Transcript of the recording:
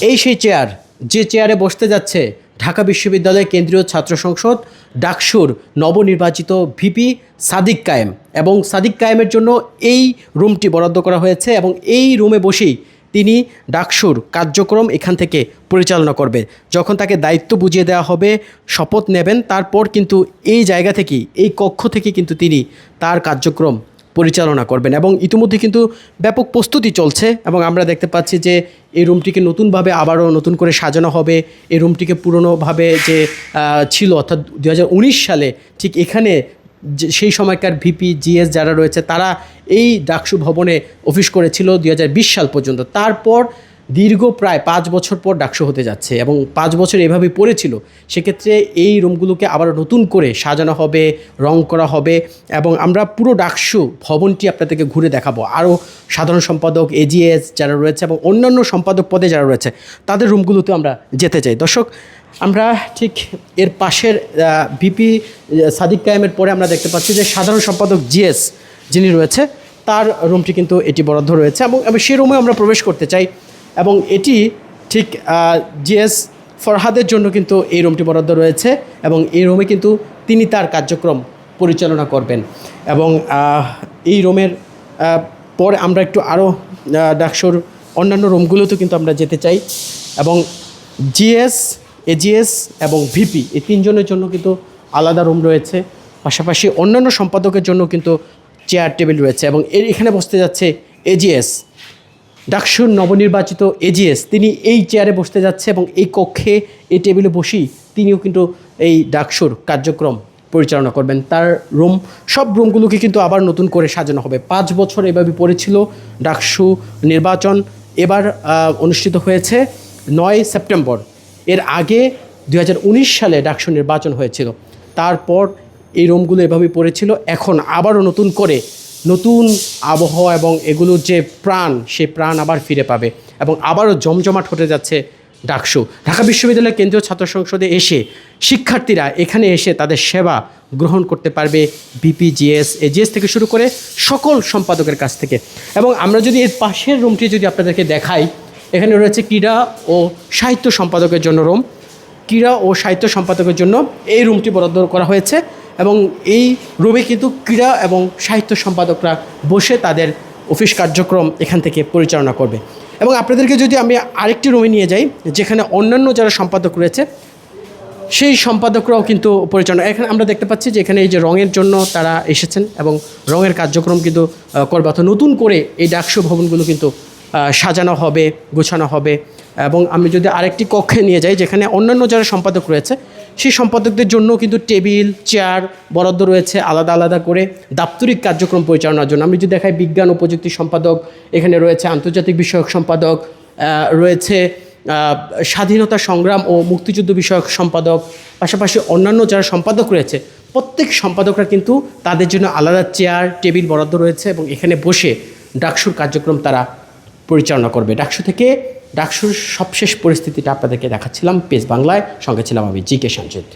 এই সেই চেয়ার যে চেয়ারে বসতে যাচ্ছে ঢাকা বিশ্ববিদ্যালয়ের কেন্দ্রীয় ছাত্র সংসদ, ডাকসুর নবনির্বাচিত ভিপি সাদিক কায়েম এবং সাদিক কায়েমের জন্য এই রুমটি বরাদ্দ করা হয়েছে এবং এই রুমে বসেই তিনি ডাকসুর কার্যক্রম এখান থেকে পরিচালনা করবে। যখন তাকে দায়িত্ব বুঝিয়ে দেওয়া হবে, শপথ নেবেন, তারপর কিন্তু এই জায়গা থেকেই, এই কক্ষ থেকে কিন্তু তিনি তার কার্যক্রম পরিচালনা করবেন এবং ইতিমধ্যে কিন্তু ব্যাপক প্রস্তুতি চলছে এবং আমরা দেখতে পাচ্ছি যে এই রুমটিকে নতুনভাবে আবারও নতুন করে সাজানো হবে। এই রুমটিকে পুরনোভাবে যে ছিল অর্থাৎ দু হাজার উনিশ সালে ঠিক এখানে সেই সময়কার ভিপি, জিএস যারা রয়েছে তারা এই ডাকসু ভবনে অফিস করেছিল দু হাজার বিশ সাল পর্যন্ত। তারপর দীর্ঘ প্রায় পাঁচ বছর পর ডাকসু হতে যাচ্ছে এবং পাঁচ বছর এভাবেই পড়েছিল, সেক্ষেত্রে এই রুমগুলোকে আবার নতুন করে সাজানো হবে, রং করা হবে এবং আমরা পুরো ডাকসু ভবনটি আপনাদেরকে ঘুরে দেখাবো। আরও সাধারণ সম্পাদক এজিএস যারা রয়েছে এবং অন্যান্য সম্পাদক পদে যারা রয়েছে, তাদের রুমগুলোতে আমরা যেতে চাই। দর্শক, আমরা ঠিক এর পাশের ভিপি সাদিক কায়েমের পরে আমরা দেখতে পাচ্ছি যে সাধারণ সম্পাদক জিএস যিনি রয়েছে, তার রুমটি কিন্তু এটি বরাদ্দ রয়েছে এবং সেই রুমে আমরা প্রবেশ করতে চাই। এবং এটি ঠিক জিএস ফরহাদের জন্য কিন্তু এই রুমটি বরাদ্দ রয়েছে এবং এই রুমে কিন্তু তিনি তার কার্যক্রম পরিচালনা করবেন। এবং এই রুমের পরে আমরা একটু আরও ডাকসুর অন্যান্য রুমগুলোতেও কিন্তু আমরা যেতে চাই। এবং জিএস, এজিএস এবং ভিপি এই তিনজনের জন্য কিন্তু আলাদা রুম রয়েছে। পাশাপাশি অন্যান্য সম্পাদকের জন্য কিন্তু চেয়ার, টেবিল রয়েছে এবং এর এখানে বসতে যাচ্ছে এজিএস। ডাকসুর নবনির্বাচিত এজিএস তিনি এই চেয়ারে বসতে যাচ্ছে এবং এই কক্ষে, এই টেবিলে বসেই তিনিও কিন্তু এই ডাকসুর কার্যক্রম পরিচালনা করবেন। তার রুম সব রুমগুলোকে কিন্তু আবার নতুন করে সাজানো হবে। পাঁচ বছর এভাবে পড়েছিল ডাকসু নির্বাচন। এবার অনুষ্ঠিত হয়েছে নয় সেপ্টেম্বর। এর আগে দু হাজার উনিশ সালে ডাকসু নির্বাচন হয়েছিল। তারপর এই রুমগুলো এভাবেই পড়েছিল। এখন আবারও নতুন করে নতুন আবহাওয়া এবং এগুলোর যে প্রাণ, সে প্রাণ আবার ফিরে পাবে এবং আবারও জমজমাট হতে যাচ্ছে ডাকসু। ঢাকা বিশ্ববিদ্যালয়ের কেন্দ্রীয় ছাত্র সংসদে এসে শিক্ষার্থীরা এখানে এসে তাদের সেবা গ্রহণ করতে পারবে বিপিজিএস, এজিএস থেকে শুরু করে সকল সম্পাদকের কাছ থেকে। এবং আমরা যদি এর পাশের রুমটি যদি আপনাদেরকে দেখাই, এখানে রয়েছে ক্রীড়া ও সাহিত্য সম্পাদকের জন্য রুম ক্রীড়া ও সাহিত্য সম্পাদকের জন্য এই রুমটি বরাদ্দ করা হয়েছে। এবং এই রুমে কিন্তু ক্রীড়া এবং সাহিত্য সম্পাদকরা বসে তাদের অফিস কার্যক্রম এখান থেকে পরিচালনা করবে। এবং আপনাদেরকে যদি আমি আরেকটি রুমে নিয়ে যাই, যেখানে অন্যান্য যারা সম্পাদক রয়েছে, সেই সম্পাদকরাও কিন্তু পরিচালনা, এখানে আমরা দেখতে পাচ্ছি যে এখানে এই যে রঙের জন্য তারা এসেছেন এবং রঙের কার্যক্রম কিন্তু করবে অর্থাৎ নতুন করে এই ডাকসু ভবনগুলো কিন্তু সাজানো হবে, গোছানো হবে। এবং আমি যদি আরেকটি কক্ষে নিয়ে যাই, যেখানে অন্যান্য যারা সম্পাদক রয়েছে সেই সম্পাদকদের জন্য কিন্তু টেবিল, চেয়ার বরাদ্দ রয়েছে আলাদা আলাদা করে দাপ্তরিক কার্যক্রম পরিচালনার জন্য। আমি যদি দেখাই বিজ্ঞান ও প্রযুক্তি সম্পাদক এখানে রয়েছে, আন্তর্জাতিক বিষয়ক সম্পাদক রয়েছে স্বাধীনতা সংগ্রাম ও মুক্তিযুদ্ধ বিষয়ক সম্পাদক, পাশাপাশি অন্যান্য যারা সম্পাদক রয়েছে, প্রত্যেক সম্পাদকরা কিন্তু তাদের জন্য আলাদা চেয়ার, টেবিল বরাদ্দ রয়েছে এবং এখানে বসে ডাকসুর কার্যক্রম তারা পরিচালনা করবে। ডাকসু থেকে ডাকসুর সবশেষ পরিস্থিতিটা আপনাদেরকে দেখাচ্ছিলাম পেজ বাংলায়। সঙ্গে ছিলাম আমি জি কে সঞ্জিত